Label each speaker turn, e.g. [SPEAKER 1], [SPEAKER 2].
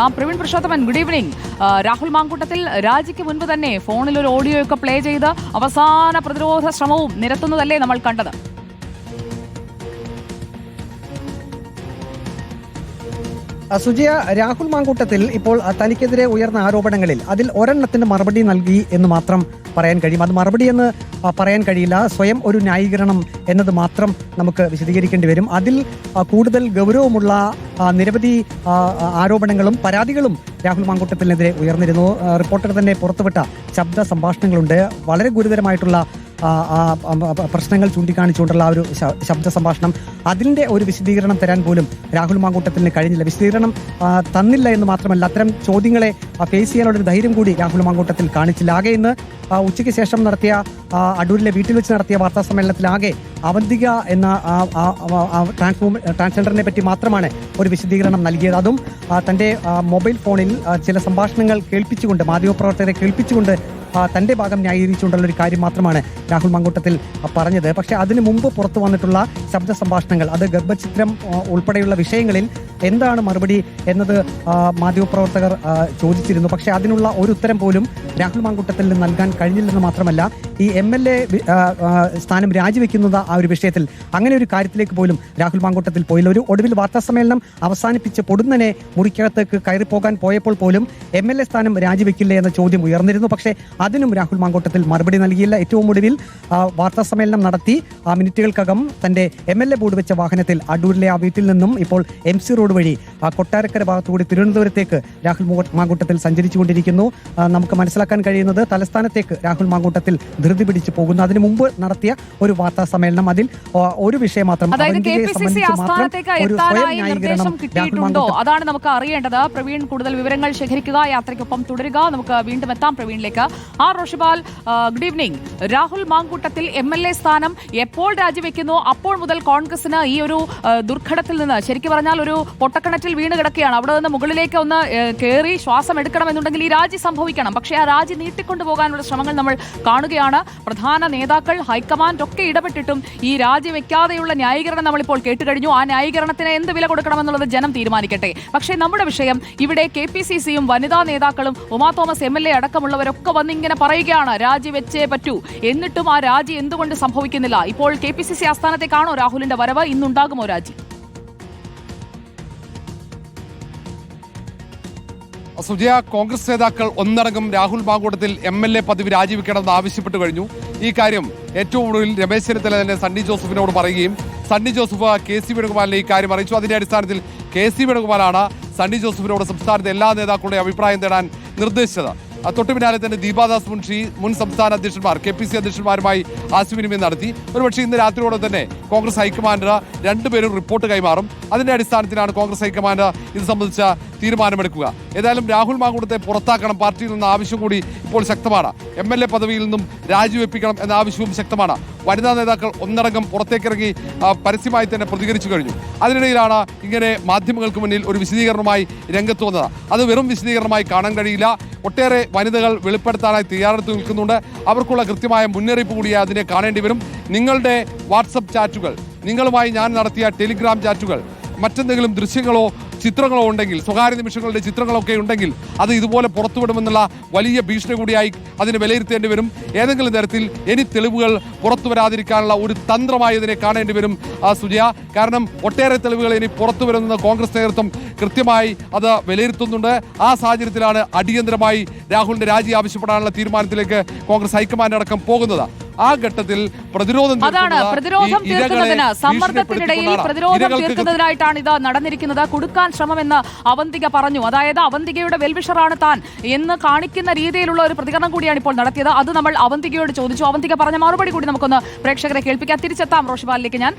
[SPEAKER 1] ആ Praveen Purushothaman good evening Rahul Mamkootathil രാജിക്ക് മുൻപ് തന്നെ ഫോണിൽ ഒരു ഓഡിയോ ഒക്കെ പ്ലേ ചെയ്ത് അവസാന പ്രതിരോധ ശ്രമവും നിരത്തുന്നതല്ലേ നമ്മൾ കണ്ടത്?
[SPEAKER 2] സുജയ രാഹുൽ മാങ്കൂട്ടത്തിൽ ഇപ്പോൾ തനിക്കെതിരെ ഉയർന്ന ആരോപണങ്ങളിൽ അതിൽ ഒരെണ്ണത്തിന് മറുപടി നൽകി എന്ന് മാത്രം പറയാൻ കഴിയും. അത് മറുപടി എന്ന് പറയാൻ കഴിയില്ല. സ്വയം ഒരു ന്യായീകരണം എന്നത് മാത്രം നമുക്ക് വിശദീകരിക്കേണ്ടി വരും. അതിൽ കൂടുതൽ ഗൗരവമുള്ള നിരവധി ആരോപണങ്ങളും പരാതികളും രാഹുൽ മാങ്കൂട്ടത്തിനെതിരെ ഉയർന്നിരുന്നു. റിപ്പോർട്ടർ തന്നെ പുറത്തുവിട്ട ശബ്ദ സംഭാഷണങ്ങളുണ്ട്. വളരെ ഗുരുതരമായിട്ടുള്ള പ്രശ്നങ്ങൾ ചൂണ്ടിക്കാണിച്ചുകൊണ്ടുള്ള ആ ഒരു ശബ്ദ സംഭാഷണം. അതിന്റെ ഒരു വിശദീകരണം തരാൻ പോലും രാഹുൽ മാങ്കൂട്ടത്തിന് കഴിഞ്ഞില്ല. വിശദീകരണം തന്നില്ല എന്ന് മാത്രമല്ല അത്തരം ചോദ്യങ്ങളെ ഫേസ് ചെയ്യാനുള്ള ഒരു ധൈര്യം കൂടി രാഹുൽ മാങ്കൂട്ടത്തിൽ കാണിച്ചില്ല. ആകെ ഇന്ന് ഉച്ചയ്ക്ക് ശേഷം നടത്തിയ അടൂരിലെ വീട്ടിൽ വെച്ച് നടത്തിയ വാർത്താ സമ്മേളനത്തിൽ സമ്മേളനത്തിലാകെ അവന്തിക എന്ന ട്രാൻസ്ഫോം ട്രാൻസ്ജെൻഡറിനെ പറ്റി മാത്രമാണ് ഒരു വിശദീകരണം നൽകിയത്. അതും തന്റെ മൊബൈൽ ഫോണിൽ ചില സംഭാഷണങ്ങൾ കേൾപ്പിച്ചുകൊണ്ട് മാധ്യമപ്രവർത്തകരെ കേൾപ്പിച്ചുകൊണ്ട് തന്റെ ഭാഗം ന്യായീകരിച്ചുകൊണ്ടുള്ള ഒരു കാര്യം മാത്രമാണ് രാഹുൽ മങ്കൂട്ടത്തിൽ പറഞ്ഞത്. പക്ഷേ അതിനു മുമ്പ് പുറത്തു വന്നിട്ടുള്ള ശബ്ദ സംഭാഷണങ്ങൾ അത് ഗർഭചിത്രം ഉൾപ്പെടെയുള്ള വിഷയങ്ങളിൽ എന്താണ് മറുപടി എന്നത് മാധ്യമപ്രവർത്തകർ ചോദിച്ചിരുന്നു. പക്ഷേ അതിനുള്ള ഒരു ഉത്തരം പോലും രാഹുൽ മാങ്കൂട്ടത്തിൽ നിന്ന് നൽകാൻ കഴിഞ്ഞില്ലെന്ന് മാത്രമല്ല ഈ എം എൽ എ സ്ഥാനം രാജിവെക്കുന്നത് ആ ഒരു വിഷയത്തിൽ അങ്ങനെ ഒരു കാര്യത്തിലേക്ക് പോലും രാഹുൽ മാങ്കൂട്ടത്തിൽ പോയില്ല. ഒരു ഒടുവിൽ വാർത്താ സമ്മേളനം അവസാനിപ്പിച്ച് പൊടുന്നനെ മുറിക്കകത്തേക്ക് കയറിപ്പോകാൻ പോകാൻ പോയപ്പോൾ പോലും എം എൽ എ സ്ഥാനം രാജിവെക്കില്ലേ എന്ന ചോദ്യം ഉയർന്നിരുന്നു. പക്ഷേ അതിനും രാഹുൽ മാങ്കോട്ടത്തിൽ മറുപടി നൽകിയില്ല. ഏറ്റവും ഒടുവിൽ വാർത്താ സമ്മേളനം നടത്തി. ആ മിനിറ്റുകൾക്കകം തന്റെ എം എൽ എ ബോർഡ് വെച്ച വാഹനത്തിൽ അടൂരിലെ ആ വീട്ടിൽ നിന്നും ഇപ്പോൾ എം സി റോഡ് വഴി ആ കൊട്ടാരക്കര ഭാഗത്തുകൂടി തിരുവനന്തപുരത്തേക്ക് രാഹുൽ മാങ്കൂട്ടത്തിൽ സഞ്ചരിച്ചുകൊണ്ടിരിക്കുന്നു. നമുക്ക് മനസ്സിലാക്കാൻ കഴിയുന്നത് തലസ്ഥാനത്തേക്ക് രാഹുൽ മാങ്കൂട്ടത്തിൽ ധൃതി പിടിച്ചു പോകുന്നു. അതിനു മുമ്പ് നടത്തിയ ഒരു വാർത്താ സമ്മേളനം അതിൽ ഒരു വിഷയം മാത്രം
[SPEAKER 1] അതാണ് നമുക്ക് അറിയേണ്ടത്. പ്രവീൺ കൂടുതൽ വിവരങ്ങൾ ശേഖരിക്കുക. യാത്രയ്ക്കൊപ്പം തുടരുക. നമുക്ക് വീണ്ടും എത്താം പ്രവീണിലേക്ക്. R Roshipal good evening Rahul Mankoottathil M L A സ്ഥാനം എപ്പോൾ രാജിവെക്കുന്നു? അപ്പോൾ മുതൽ കോൺഗ്രസിന് ഈ ഒരു ദുർഘടത്തിൽ നിന്ന് ശരിക്കും പറഞ്ഞാൽ ഒരു പൊട്ടക്കിണറ്റിൽ വീണ് കിടക്കുകയാണ്. അവിടെ നിന്ന് മുകളിലേക്ക് ഒന്ന് കയറി ശ്വാസം എടുക്കണം എന്നുണ്ടെങ്കിൽ ഈ രാജി സംഭവിക്കണം. പക്ഷേ ആ രാജി നീട്ടിക്കൊണ്ടുപോകാനുള്ള ശ്രമങ്ങൾ നമ്മൾ കാണുകയാണ്. പ്രധാന നേതാക്കൾ ഹൈക്കമാൻഡ് ഒക്കെ ഇടപെട്ടിട്ടും ഈ രാജി വെക്കാതെയുള്ള ന്യായീകരണം നമ്മളിപ്പോൾ കേട്ടുകഴിഞ്ഞു. ആ ന്യായീകരണത്തിന് എന്ത് വില കൊടുക്കണമെന്നുള്ളത് ജനം തീരുമാനിക്കട്ടെ. പക്ഷേ നമ്മുടെ വിഷയം ഇവിടെ കെ പി സി സിയും വനിതാ നേതാക്കളും Uma Thomas M L A അടക്കമുള്ളവരൊക്കെ വന്നിങ്ങനെ പറയുകയാണ് രാജി വെച്ചേ പറ്റൂ. എന്നിട്ടും ആ രാജി എന്തുകൊണ്ട് സംഭവിക്കുന്നില്ല? ഇപ്പോൾ കെ പി സി സി ആസ്ഥാനത്തേക്കാണോ രാഹുലിന്റെ വരവ്? ഇന്നുണ്ടാകുമോ രാജി?
[SPEAKER 3] സുജയ കോൺഗ്രസ് നേതാക്കൾ ഒന്നടങ്കം Rahul Mankoottathil M L A പദവി രാജിവെക്കണമെന്ന് ആവശ്യപ്പെട്ടു കഴിഞ്ഞു. ഈ കാര്യം ഏറ്റവും ഒടുവിൽ രമേശ് ചെന്നിത്തല തന്നെ സണ്ണി ജോസഫിനോട് പറയുകയും സണ്ണി ജോസഫ് കെ സി വേണുഗോപാലിനെ ഈ കാര്യം അറിയിച്ചു. അതിന്റെ അടിസ്ഥാനത്തിൽ കെ സി വേണുഗോപാലാണ് സണ്ണി ജോസഫിനോട് സംസ്ഥാനത്തെ എല്ലാ നേതാക്കളുടെയും അഭിപ്രായം തേടാൻ നിർദ്ദേശിച്ചത്. തൊട്ടു പിന്നാലെ തന്നെ ദീപാദാസ് മുൻഷി മുൻ സംസ്ഥാന അധ്യക്ഷന്മാർ കെ പി സി അധ്യക്ഷന്മാരുമായി ആശയവിനിമയം നടത്തി. ഒരുപക്ഷെ ഇന്ന് രാത്രിയോടെ തന്നെ കോൺഗ്രസ് ഹൈക്കമാൻഡ് രണ്ടുപേരും റിപ്പോർട്ട് കൈമാറും. അതിന്റെ അടിസ്ഥാനത്തിലാണ് കോൺഗ്രസ് ഹൈക്കമാൻഡർ ഇത് സംബന്ധിച്ച തീരുമാനമെടുക്കുക. ഏതായാലും രാഹുൽ മാങ്കുടത്തെ പുറത്താക്കണം. പാർട്ടിയിൽ നിന്ന് ആവശ്യം കൂടി ഇപ്പോൾ ശക്തമാണ്. എം എൽ എ പദവിയിൽ നിന്നും രാജിവെപ്പിക്കണം എന്ന ആവശ്യവും ശക്തമാണ്. വനിതാ നേതാക്കൾ ഒന്നടങ്കം പുറത്തേക്കിറങ്ങി പരസ്യമായി തന്നെ പ്രതികരിച്ചു കഴിഞ്ഞു. അതിനിടയിലാണ് ഇങ്ങനെ മാധ്യമങ്ങൾക്ക് മുന്നിൽ ഒരു വിശദീകരണമായി രംഗത്ത് വന്നത്. അത് വെറും വിശദീകരണമായി കാണാൻ കഴിയില്ല. ഒട്ടേറെ വനിതകൾ വെളിപ്പെടുത്താനായി തയ്യാറെടുത്ത് നിൽക്കുന്നുണ്ട്. അവർക്കുള്ള കൃത്യമായ മുന്നറിയിപ്പ് കൂടി അതിനെ കാണേണ്ടി വരും. നിങ്ങളുടെ വാട്സപ്പ് ചാറ്റുകൾ നിങ്ങളുമായി ഞാൻ നടത്തിയ ടെലിഗ്രാം ചാറ്റുകൾ മറ്റെന്തെങ്കിലും ദൃശ്യങ്ങളോ ചിത്രങ്ങളോ ഉണ്ടെങ്കിൽ സ്വകാര്യ നിമിഷങ്ങളുടെ ചിത്രങ്ങളൊക്കെ ഉണ്ടെങ്കിൽ അത് ഇതുപോലെ പുറത്തുവിടുമെന്നുള്ള വലിയ ഭീഷണി കൂടിയായി അതിനെ വിലയിരുത്തേണ്ടി വരും. ഏതെങ്കിലും തരത്തിൽ ഇനി തെളിവുകൾ പുറത്തു വരാതിരിക്കാനുള്ള ഒരു തന്ത്രമായി ഇതിനെ കാണേണ്ടി വരും സുജയ കാരണം ഒട്ടേറെ തെളിവുകൾ ഇനി പുറത്തു വരുമെന്ന് കോൺഗ്രസ് നേതൃത്വം കൃത്യമായി അത് വിലയിരുത്തുന്നുണ്ട്. ആ സാഹചര്യത്തിലാണ് അടിയന്തരമായി രാഹുലിന്റെ രാജി ആവശ്യപ്പെടാനുള്ള തീരുമാനത്തിലേക്ക് കോൺഗ്രസ് ഹൈക്കമാൻഡ് അടക്കം പോകുന്നത്. ആ ഘട്ടത്തിൽ പ്രതിരോധം
[SPEAKER 1] അതാണ് പ്രതിരോധം തീർക്കുന്നതിന് സമ്മർദ്ദത്തിനിടയിൽ പ്രതിരോധം തീർക്കുന്നതിനായിട്ടാണ് ഇത് നടന്നിരിക്കുന്നത്. കുടുക്കാൻ ശ്രമമെന്ന് അവന്തിക പറഞ്ഞു. അതായത് അവന്തികയുടെ വെൽവിഷറാണ് താൻ എന്ന് കാണിക്കുന്ന രീതിയിലുള്ള ഒരു പ്രതികരണം കൂടിയാണ് ഇപ്പോൾ നടത്തിയത്. അത് നമ്മൾ അവന്തികയോട് ചോദിച്ചു. അവന്തിക പറഞ്ഞ മറുപടി കൂടി നമുക്കൊന്ന് പ്രേക്ഷകരെ കേൾപ്പിക്കാം. തിരിച്ചെത്താം. റോഷിബാലിലേക്ക് ഞാൻ